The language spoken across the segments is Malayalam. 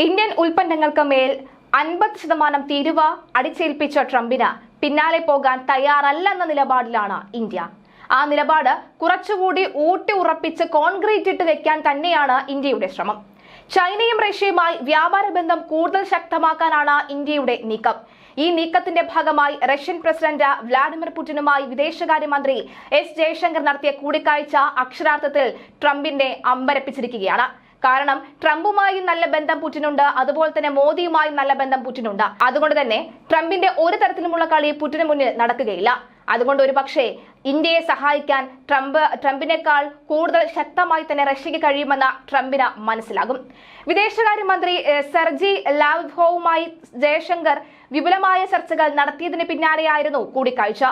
ഇന്ത്യൻ ഉൽപ്പന്നങ്ങൾക്ക് മേൽ അൻപത് ശതമാനം തീരുവ അടിച്ചേൽപ്പിച്ച ട്രംപിന് പിന്നാലെ പോകാൻ തയ്യാറല്ലെന്ന നിലപാടിലാണ് ഇന്ത്യ. ആ നിലപാട് കുറച്ചുകൂടി ഊട്ടി ഉറപ്പിച്ച് കോൺക്രീറ്റ് ഇട്ട് വെക്കാൻ തന്നെയാണ് ഇന്ത്യയുടെ ശ്രമം. ചൈനയും റഷ്യയുമായി വ്യാപാര ബന്ധം കൂടുതൽ ശക്തമാക്കാനാണ് ഇന്ത്യയുടെ നീക്കം. ഈ നീക്കത്തിന്റെ ഭാഗമായി റഷ്യൻ പ്രസിഡന്റ് വ്ളാഡിമിർ പുടിനുമായി വിദേശകാര്യമന്ത്രി എസ് ജയശങ്കർ നടത്തിയ കൂടിക്കാഴ്ച അക്ഷരാർത്ഥത്തിൽ ട്രംപിനെ അമ്പരപ്പിച്ചിരിക്കുകയാണ്. കാരണം ട്രംപുമായി നല്ല ബന്ധം പുറ്റിനുണ്ട് അതുപോലെ തന്നെ മോദിയുമായും നല്ല ബന്ധം പുറ്റിനുണ്ട്. അതുകൊണ്ട് തന്നെ ട്രംപിന്റെ ഒരു തരത്തിലുമുള്ള കളി പുടിന് മുന്നിൽ നടക്കുകയില്ല. അതുകൊണ്ട് ഒരു പക്ഷേ ഇന്ത്യയെ സഹായിക്കാൻ ട്രംപ് ട്രംപിനേക്കാൾ കൂടുതൽ ശക്തമായി തന്നെ റഷ്യക്ക് കഴിയുമെന്ന ട്രംപിന് മനസ്സിലാകും. വിദേശകാര്യമന്ത്രി സെർജി ലാവ്ഹോവുമായി ജയശങ്കർ വിപുലമായ ചർച്ചകൾ നടത്തിയതിന് പിന്നാലെയായിരുന്നു കൂടിക്കാഴ്ച.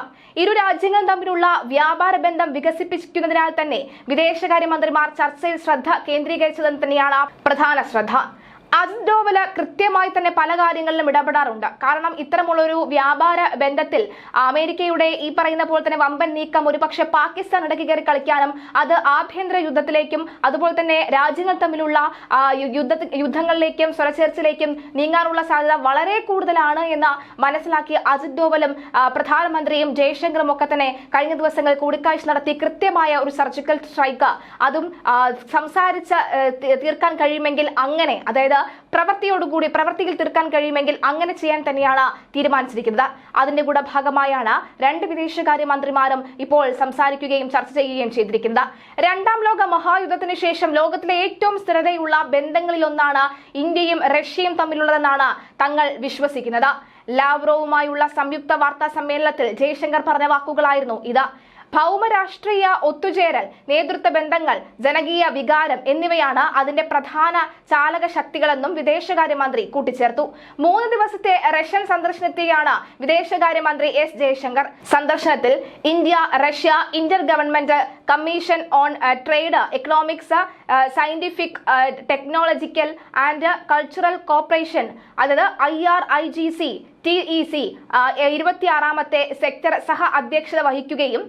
ഇരു രാജ്യങ്ങളും തമ്മിലുള്ള വ്യാപാര ബന്ധം വികസിപ്പിക്കുന്നതിനാൽ തന്നെ വിദേശകാര്യമന്ത്രിമാർ ചർച്ചയിൽ ശ്രദ്ധ കേന്ദ്രീകരിച്ചതെന്ന് തന്നെയാണ് പ്രധാന ശ്രദ്ധ. ഡോവൽ കൃത്യമായി തന്നെ പല കാര്യങ്ങളിലും ഇടപെടാറുണ്ട്. കാരണം ഇത്തരമുള്ളൊരു വ്യാപാര ബന്ധത്തിൽ അമേരിക്കയുടെ ഈ പറയുന്ന പോലെ തന്നെ വമ്പൻ നീക്കം ഒരുപക്ഷെ പാകിസ്ഥാൻ ഇടയ്ക്ക് കയറി കളിക്കാനും അത് ആഭ്യന്തര യുദ്ധത്തിലേക്കും അതുപോലെ തന്നെ രാജ്യങ്ങൾ തമ്മിലുള്ള യുദ്ധ യുദ്ധങ്ങളിലേക്കും സ്വരച്ചേർച്ചയിലേക്കും നീങ്ങാനുള്ള സാധ്യത വളരെ കൂടുതലാണ് എന്ന് മനസ്സിലാക്കി അജിത് ഡോവലും പ്രധാനമന്ത്രിയും ജയശങ്കറും ഒക്കെ തന്നെ കഴിഞ്ഞ ദിവസങ്ങൾ കൂടിക്കാഴ്ച നടത്തി കൃത്യമായ ഒരു സർജിക്കൽ സ്ട്രൈക്ക് അതും സംസാരിച്ച് തീർക്കാൻ കഴിയുമെങ്കിൽ അങ്ങനെ അതായത് പ്രവൃത്തിയോടുകൂടി പ്രവൃത്തിയിൽ തീർക്കാൻ കഴിയുമെങ്കിൽ അങ്ങനെ ചെയ്യാൻ തന്നെയാണ് തീരുമാനിച്ചിരിക്കുന്നത്. അതിന്റെ കൂടെ ഭാഗമായാണ് രണ്ട് വിദേശകാര്യ മന്ത്രിമാരും ഇപ്പോൾ സംസാരിക്കുകയും ചർച്ച ചെയ്യുകയും ചെയ്തിരിക്കുന്നത്. രണ്ടാം ലോക മഹായുദ്ധത്തിന് ശേഷം ലോകത്തിലെ ഏറ്റവും സ്ഥിരതയുള്ള ബന്ധങ്ങളിലൊന്നാണ് ഇന്ത്യയും റഷ്യയും തമ്മിലുള്ളതെന്നാണ് തങ്ങൾ വിശ്വസിക്കുന്നത്. ലാവ്റോവുമായുള്ള സംയുക്ത വാർത്താ സമ്മേളനത്തിൽ ജയശങ്കർ പറഞ്ഞ വാക്കുകളായിരുന്നു ഇത്. ഭൗമരാഷ്ട്രീയ ഒത്തുചേരൽ നേതൃത്വ ബന്ധങ്ങൾ ജനകീയ വികാരം എന്നിവയാണ് അതിന്റെ പ്രധാന ചാലക ശക്തികളെന്നും വിദേശകാര്യമന്ത്രി കൂട്ടിച്ചേർത്തു. മൂന്ന് ദിവസത്തെ റഷ്യൻ സന്ദർശനത്തെയാണ് വിദേശകാര്യമന്ത്രി എസ് ജയശങ്കർ. സന്ദർശനത്തിൽ India Russia inter government commission on trade economics scientific technological and cultural corporation അതായത് I R I G C T E C ഇരുപത്തിയാറാമത്തെ സെക്ടർ സഹ അധ്യക്ഷത വഹിക്കുകയും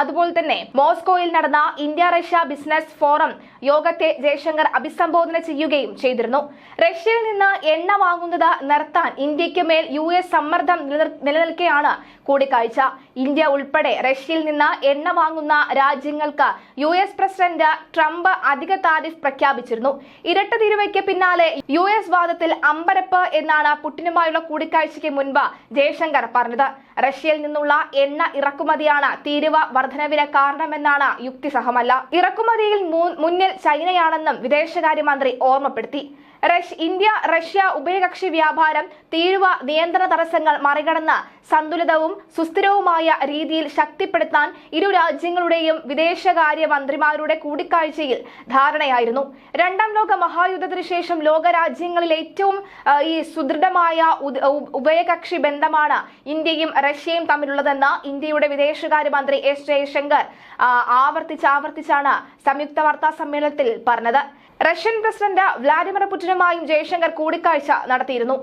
അതുപോലെ തന്നെ മോസ്കോയിൽ നടന്ന ഇന്ത്യ റഷ്യ ബിസിനസ് ഫോറം യോഗത്തെ ജയശങ്കർ അഭിസംബോധന ചെയ്യുകയും ചെയ്തിരുന്നു. റഷ്യയിൽ നിന്ന് എണ്ണ വാങ്ങുന്നത് നിർത്താൻ ഇന്ത്യയ്ക്ക് മേൽ യു എസ് സമ്മർദ്ദം നിലനിൽക്കെയാണ് കൂടിക്കാഴ്ച. ഇന്ത്യ ഉൾപ്പെടെ റഷ്യയിൽ നിന്ന് എണ്ണ വാങ്ങുന്ന രാജ്യങ്ങൾക്ക് യു എസ് പ്രസിഡന്റ് ട്രംപ് അധിക താരിഫ് പ്രഖ്യാപിച്ചിരുന്നു. ഇരട്ട തിരുവയ്ക്ക് പിന്നാലെ യു എസ് വാദത്തിൽ അമ്പരപ്പ് എന്നാണ് പുടിനുമായുള്ള കൂടിക്കാഴ്ചയ്ക്ക് മുൻപ് ജയശങ്കർ പറഞ്ഞത്. റഷ്യയിൽ നിന്നുള്ള എണ്ണ ഇറക്കുമതിയാണ് തീരുവ വർധനവിന് കാരണമെന്നാണ് യുക്തിസഹമല്ല. ഇറക്കുമതിയിൽ മുന്നിൽ ചൈനയാണെന്നും വിദേശകാര്യമന്ത്രി ഓർമ്മപ്പെടുത്തി. ഇന്ത്യ റഷ്യ ഉഭയകക്ഷി വ്യാപാരം തീരുവ നിയന്ത്രണ തടസ്സങ്ങൾ മറികടന്ന് സന്തുലിതവും സുസ്ഥിരവുമായ രീതിയിൽ ശക്തിപ്പെടുത്താൻ ഇരു രാജ്യങ്ങളുടെയും വിദേശകാര്യ മന്ത്രിമാരുടെ കൂടിക്കാഴ്ചയിൽ ധാരണയായിരുന്നു. രണ്ടാം ലോക മഹായുദ്ധത്തിന് ശേഷം ലോകരാജ്യങ്ങളിൽ ഏറ്റവും ഈ സുദൃഢമായ ഉഭയകക്ഷി ബന്ധമാണ് ഇന്ത്യയും റഷ്യയും തമ്മിലുള്ളതെന്ന് ഇന്ത്യയുടെ വിദേശകാര്യ മന്ത്രി എസ് ജയശങ്കർ ആവർത്തിച്ച് ആവർത്തിച്ചാണ് സംയുക്ത വാർത്താ സമ്മേളനത്തിൽ പറഞ്ഞത്. റഷ്യൻ പ്രസിഡന്റ് വ്ളാഡിമിർ പുടിനുമായും ജയശങ്കർ കൂടിക്കാഴ്ച നടത്തിയിരുന്നു.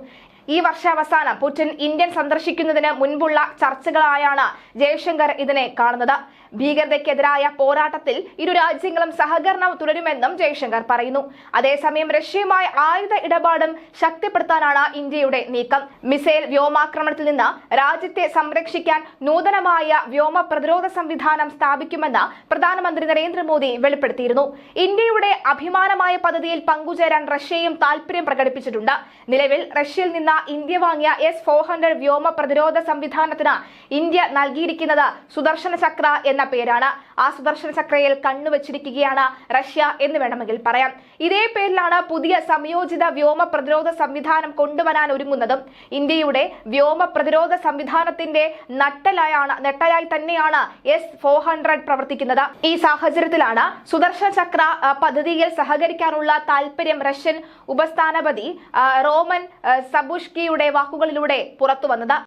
ഈ വർഷാവസാനം പുടിൻ ഇന്ത്യൻ സന്ദർശിക്കുന്നതിന് മുൻപുള്ള ചർച്ചകളായാണ് ജയശങ്കർ ഇതിനെ കാണുന്നത്. ഭീകരതയ്ക്കെതിരായ പോരാട്ടത്തിൽ ഇരു രാജ്യങ്ങളും സഹകരണം തുടരുമെന്നും ജയശങ്കർ പറയുന്നു. അതേസമയം റഷ്യയുമായി ആയുധ ഇടപാടും ശക്തിപ്പെടുത്താനാണ് ഇന്ത്യയുടെ നീക്കം. മിസൈൽ വ്യോമാക്രമണത്തിൽ നിന്ന് രാജ്യത്തെ സംരക്ഷിക്കാൻ നൂതനമായ വ്യോമ പ്രതിരോധ സംവിധാനം സ്ഥാപിക്കുമെന്ന് പ്രധാനമന്ത്രി നരേന്ദ്രമോദി വെളിപ്പെടുത്തിയിരുന്നു. ഇന്ത്യയുടെ അഭിമാനമായ പദ്ധതിയിൽ പങ്കുചേരാൻ റഷ്യയും താൽപര്യം പ്രകടിപ്പിച്ചിട്ടുണ്ട്. നിലവിൽ റഷ്യയിൽ നിന്ന് ഇന്ത്യ വാങ്ങിയ എസ് ഫോർ ഹൺഡ്രഡ് വ്യോമ പ്രതിരോധ സംവിധാനത്തിന് ഇന്ത്യ നൽകിയിരിക്കുന്നത് സുദർശന ചക്ര എന്ന പേരാണ്. ആ സുദർശന ചക്രയിൽ കണ്ണുവച്ചിരിക്കുകയാണ് റഷ്യ എന്ന് വേണമെങ്കിൽ പറയാം. ഇതേ പേരിലാണ് പുതിയ സംയോജിത വ്യോമ പ്രതിരോധ സംവിധാനം കൊണ്ടുവരാൻ ഒരുങ്ങുന്നതും. ഇന്ത്യയുടെ വ്യോമ പ്രതിരോധ സംവിധാനത്തിന്റെ നട്ടലായാണ് നട്ടലായി തന്നെയാണ് എസ് ഫോർ ഹൺഡ്രഡ് പ്രവർത്തിക്കുന്നത്. ഈ സാഹചര്യത്തിലാണ് സുദർശന ചക്ര പദ്ധതിയിൽ സഹകരിക്കാനുള്ള താല്പര്യം റഷ്യൻ ഉപസ്ഥാനപതി റോമൻ ആ, സബുഷ്കിയുടെ വാക്കുകളിലൂടെ പുറത്തു വന്നത്